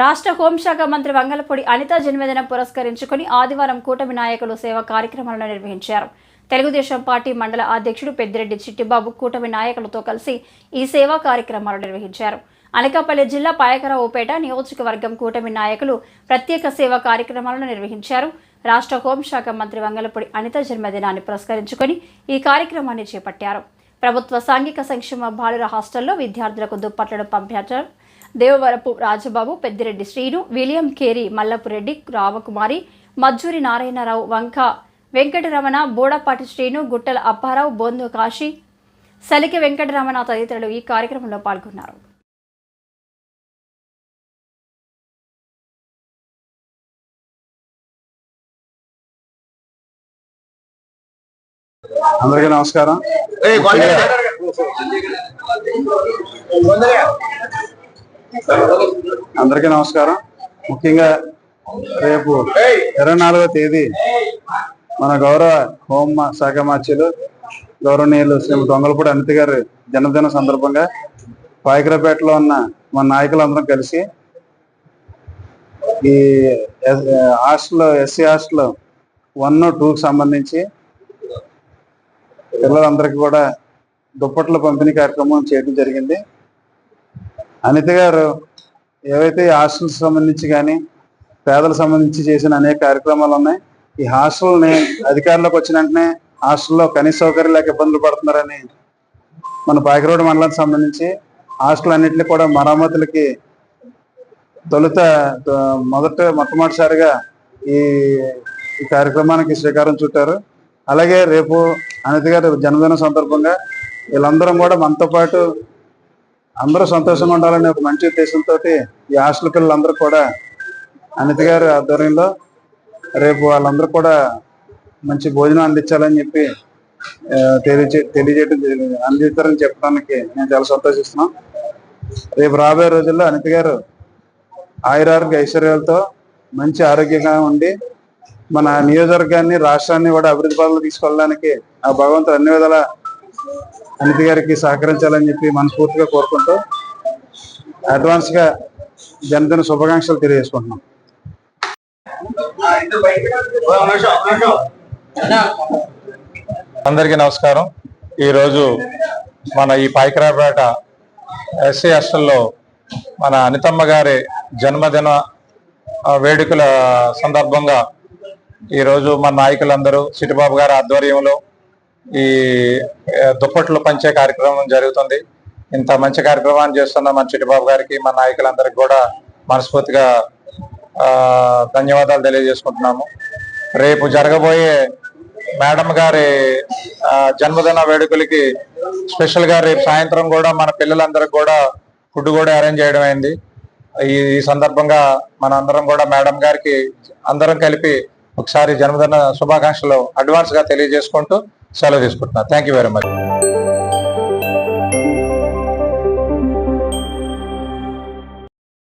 రాష్ట్ర హోంశాఖ మంత్రి వంగలపూడి అనిత జన్మదినం పురస్కరించుకుని ఆదివారం కూటమి నాయకులు సేవా కార్యక్రమాలను నిర్వహించారు. తెలుగుదేశం పార్టీ మండల అధ్యక్షుడు పెద్దిరెడ్డి చిట్టిబాబు కూటమి నాయకులతో కలిసి ఈ సేవా కార్యక్రమాలు నిర్వహించారు. అనకాపల్లి జిల్లా పాయకరావుపేట నియోజకవర్గం కూటమి నాయకులు ప్రత్యేక సేవా కార్యక్రమాలను నిర్వహించారు. రాష్ట్ర హోంశాఖ మంత్రి వంగలపూడి అనిత జన్మదినాన్ని పురస్కరించుకొని ఈ కార్యక్రమాన్ని చేపట్టారు. ప్రభుత్వ సాంఘిక సంక్షేమ బాలుర హాస్టల్లో విద్యార్థులకు దుప్పట్లను పంపించారు దేవవరపు రాజబాబు పెద్దిరెడ్డి శ్రీను విలియం కేరి మల్లపురెడ్డి రామకుమారి మజ్జూరి నారాయణరావు వంక వెంకటరమణ బోడపాటి శ్రీను గుట్టల అప్పారావు బొందు కాశీ సలికి వెంకటరమణ తదితరులు ఈ కార్యక్రమంలో పాల్గొన్నారు. అందరికీ నమస్కారం. అందరికీ నమస్కారం. ముఖ్యంగా రేపు ఇరవై నాలుగో తేదీ మన గౌరవ హోమ శాఖ మార్చులు గౌరవనీయులు శ్రీ దొంగలపూడి అనిత గారి జన్మదిన సందర్భంగా పాయకరపేటలో ఉన్న మన నాయకులందరం కలిసి ఈ హాస్టల్ ఎస్సీ హాస్టల్ వన్ టూకి సంబంధించి పిల్లలందరికీ కూడా దుప్పట్ల పంపిణీ కార్యక్రమం చేయడం జరిగింది. అనిత గారు ఏవైతే ఈ సంబంధించి కానీ పేదలకు సంబంధించి చేసిన అనేక కార్యక్రమాలు ఉన్నాయి ఈ హాస్టల్ని అధికారంలోకి వచ్చిన వెంటనే హాస్టల్లో కనీస సౌకర్యం లేక ఇబ్బందులు పడుతున్నారని మన పాకిరోడ్ మండలానికి సంబంధించి హాస్టల్ అన్నింటినీ కూడా మరమ్మతులకి తొలుత మొదట మొట్టమొదటిసారిగా ఈ ఈ కార్యక్రమానికి శ్రీకారం చుట్టారు. అలాగే రేపు అనిత గారి జన్మదిన సందర్భంగా వీళ్ళందరం కూడా మనతో పాటు అందరూ సంతోషంగా ఉండాలనే ఒక మంచి ఉద్దేశంతో ఈ హాస్టల్ పిల్లలందరూ కూడా అనిత గారి ఆధ్వర్యంలో రేపు వాళ్ళందరూ కూడా మంచి భోజనం అందించాలని చెప్పి ఆ, తెలియజే తెలియజేయడం అందిస్తారని చెప్పడానికి నేను చాలా సంతోషిస్తున్నాం. రేపు రాబోయే రోజుల్లో అనిత గారు ఆయురారోగ్య ఐశ్వర్యాలతో మంచి ఆరోగ్యంగా ఉండి మన నియోజకవర్గాన్ని రాష్ట్రాన్ని కూడా అభివృద్ధి పనులు తీసుకెళ్ళడానికి ఆ భగవంతుడు అన్ని విధాల అనిత గారికి సహకరించాలని చెప్పి మనస్ఫూర్తిగా కోరుకుంటూ అడ్వాన్స్గా జనతను శుభాకాంక్షలు తెలియజేసుకుంటున్నాం. అందరికీ నమస్కారం. ఈరోజు మన ఈ పాయికరాపేట ఎస్సీ హాస్టల్లో మన అనితమ్మ గారి జన్మదిన వేడుకల సందర్భంగా ఈరోజు మన నాయకులందరూ సిటిబాబు గారి ఆధ్వర్యంలో ఈ దుప్పట్లు పంచే కార్యక్రమం జరుగుతుంది. ఇంత మంచి కార్యక్రమాన్ని చేస్తున్న మన చిట్టిబాబు గారికి మన నాయకులందరికీ కూడా మనస్ఫూర్తిగా ధన్యవాదాలు తెలియజేసుకుంటున్నాము. రేపు జరగబోయే మేడం గారి జన్మదిన వేడుకలకి స్పెషల్గా రేపు సాయంత్రం కూడా మన పిల్లలందరికి కూడా ఫుడ్ కూడా అరేంజ్ చేయడం అయింది. ఈ ఈ సందర్భంగా మన అందరం కూడా మేడం గారికి అందరం కలిపి ఒకసారి జన్మదిన శుభాకాంక్షలు అడ్వాన్స్గా తెలియజేసుకుంటూ సెలవు తీసుకుంటున్నా. Thank you very much